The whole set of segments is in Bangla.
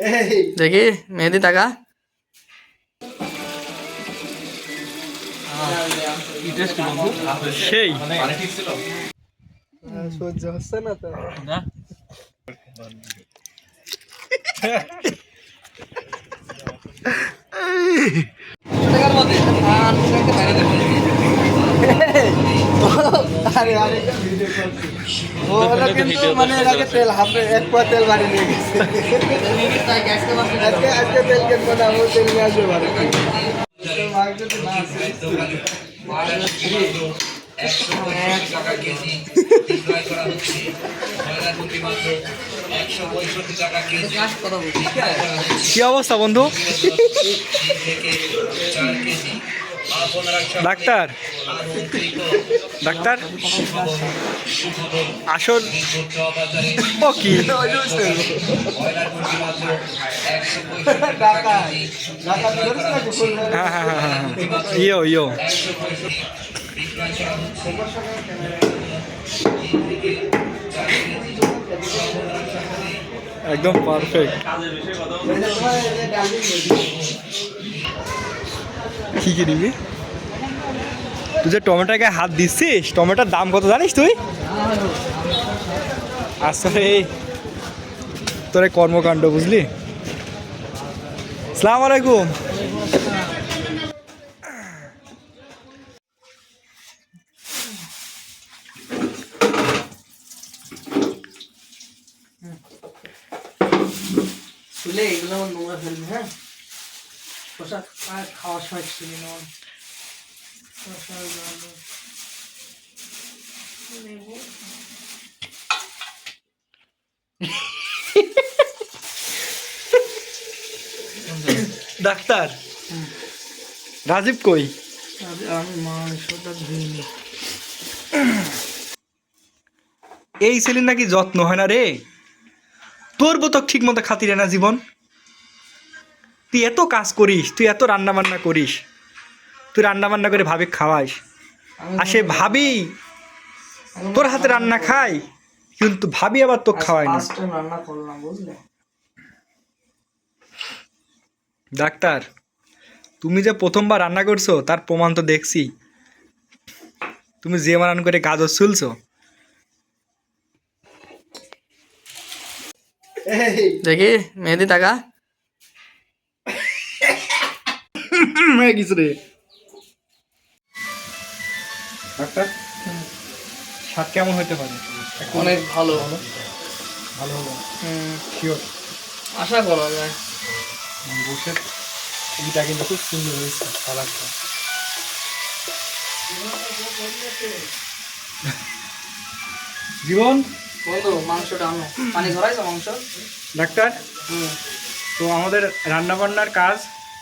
এই। দেখি মেহেদি টাকা। সেই। সহ্য হচ্ছে না তো। আরে। আরে ওরা কিন্তু মানে এর আগে তেল হাফে এক পোয়া তেল বাড়ি নিয়ে গেছে। আজকে আজকে তেল কিনবো না ও তেল নিয়ে আসবে বাড়ি। কি অবস্থা বন্ধু? ডাক্তার? ডাক্তার? আসল ও কি? ফুল হ্যাঁ হ্যাঁ হ্যাঁ হ্যাঁ। ইয়ো ইয়ো। একদম পারফেক্ট। কি নিবি তুই যে টমেটোকে হাত দিচ্ছিস, টমেটোর দাম কত জানিস তুই? আসলে তোর কর্মকাণ্ড বুঝলি? সালাম আলাইকুম। হ্যাঁ? শশা আর খাওয়ার সময় শশা। লেবু। ডাক্তার রাজীব কই? আমি মাংসটা ধুইনি এই ছেলের নাকি যত্ন হয় না রে? তোর তো ঠিক মতো খাতিরে না জীবন। তুই এত কাজ করিস তুই এত রান্না বান্না করিস তুই রান্না বান্না করে ভাবি খাওয়াইস। আর সে ভাবি তোর হাতে রান্না খাই কিন্তু ভাবি আবার তো খাওয়ায় না। রান্না করলাম বুঝলে? ডাক্তার তুমি যে প্রথমবার রান্না করছ তার প্রমাণ তো দেখছি। তুমি যে মারান করে গাজর চুলছো দেখি মেহেদি টাকা। কিছু রে। ডাক্তার? স্বাদ কেমন হতে পারে? অনেক ভালো। ভালো? হলো। শিওর আশা করা যায়। বসে। এইটা কিন্তু খুব সুন্দর হয়েছে কালারটা। জীবন? বন্ধু মাংসটা আনো। পানি ধরাইছো মাংস? ডাক্তার? হুম। তো আমাদের রান্না বান্নার কাজ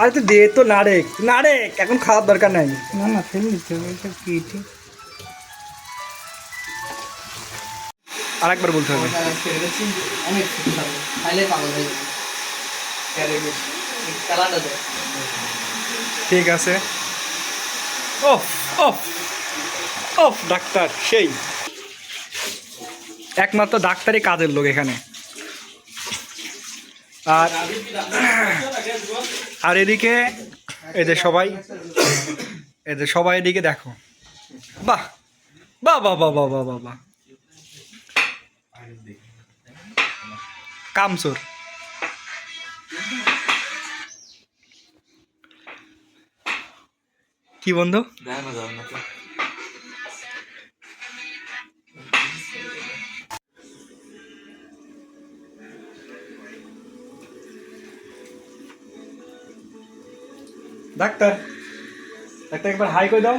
আরে তো দে তো নারেক নারেক এখন খাওয়ার দরকার নাই। না না ফেলে দিতে হবে এটা কি ঠিক আরেকবার বলতে হবে। হয়ে দেয় ঠিক আছে। ওফ ওফ ওফ ডাক্তার সেই। একমাত্র ডাক্তারই কাজের লোক এখানে। আর আর এদিকে এদের সবাই এদের সবাই এদিকে দেখো। বাহ বাহ বাহ বাহ বাহ বাহ বাহ। কামসুর কি বন্ধু? ডাক্তার ডাক্তার একবার হাই করে দাও।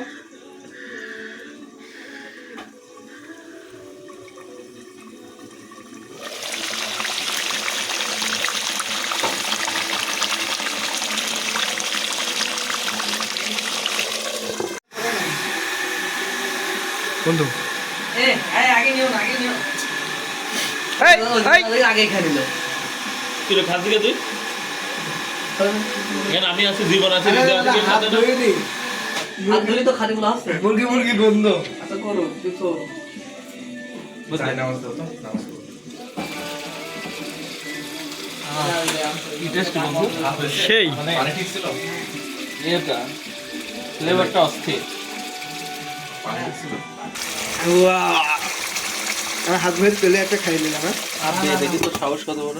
বন্ধু। আগে খালি তুই খাস দিকে তুই? এখানে আমি আছি জীবন আছে হৃদয় আছে, কেউ খাবে না? হাত ধরে তো খালি বলা আছে। মুরগি মুরগি বন্ধ আচ্ছা করো দেখো চাই নামাজ দাও তো নামাজ সেই। এটা ফ্লেভারটা অস্থির। হাত ধরে তেলে একটা খাই নিলাম হ্যাঁ? আর দেখি তো সাহস কত বড়।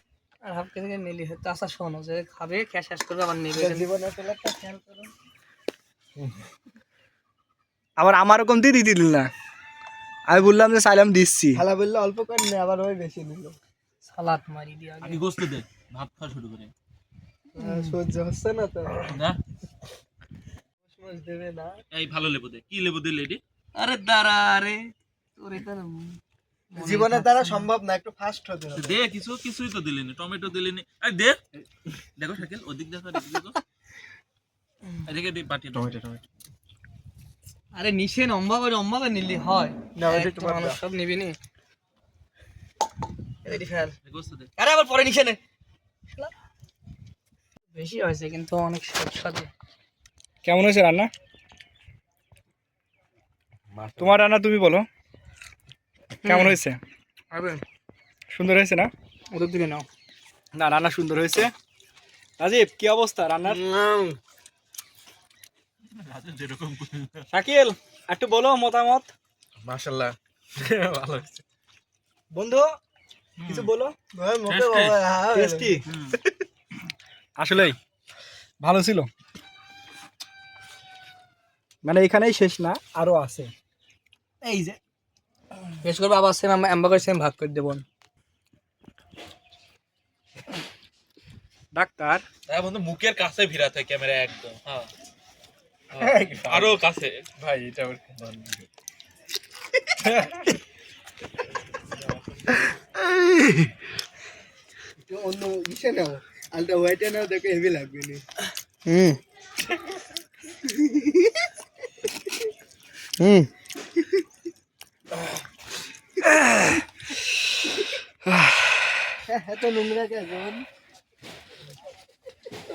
আর হাফ কেজি নিলি হয়তো আশা শোনো যে খাবে খেয়ে শেষ করবে আবার নেবে। জীবনে তেলে একটা খেয়াল করো। আবার আমার রকম দিয়ে দিতে দিল না। আমি বললাম যে দিচ্ছি। খালা বললে অল্প করে নে আবার ওই বেশি নিল সালাদ মারি দিয়া আগে। গোস্ত দে ভাত খাওয়া শুরু করে। সহ্য হচ্ছে না তো। না? দেবে না। এই ভালো লেবু দে। কি লেবু দিলে এটি? আরে দাঁড়া আরে তোর এটা জীবনের দ্বারা সম্ভব না একটু ফাস্ট হতে হবে। দে কিছু কিছুই তো দিলেনি টমেটো দিলেনি। এই দে। দেখো শাকিল ওদিক দেখো দেখো। এদিকে দি বাটি টমেটো টমেটো। আরে নিচে নম্বাবে নম্বাবে নিলি হয়। না, একটু মানুষ সব নিবি নি। এদিকে ফেল। আরে আবার পরে নিচে নে। বেশি হয়েছে কিন্তু অনেক সুস্বাদু কেমন হয়েছে রান্না? তোমার রান্না তুমি বলো। কেমন হয়েছে? সুন্দর হয়েছে না? ওদের দিকে নাও। না রান্না সুন্দর হয়েছে। রাজীব কি অবস্থা রান্নার? শাকিল একটু বলো মতামত। মাশাআল্লাহ। ভালো হয়েছে। বন্ধু কিছু বলো? বাবা, হ্যাঁ, টেস্টি আসলেই ভালো ছিল। মানে এখানেই শেষ না আরও আছে। এই যে বেশ করব আবার সেম আমরা করে সেম ভাগ করে দেবো। ডাক্তার? হ্যাঁ বন্ধু মুখের কাছে ভিড়াতে ক্যামেরা একদম হ্যাঁ। হ্যাঁ, আরও কাছে। ভাই এটা অন্য ইসে নাও আলটা হোয়াইটে নাও দেখে হেভি লাগবে হুম। হুম। এত নোংরা কেন?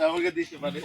আমাকে দিতে পারে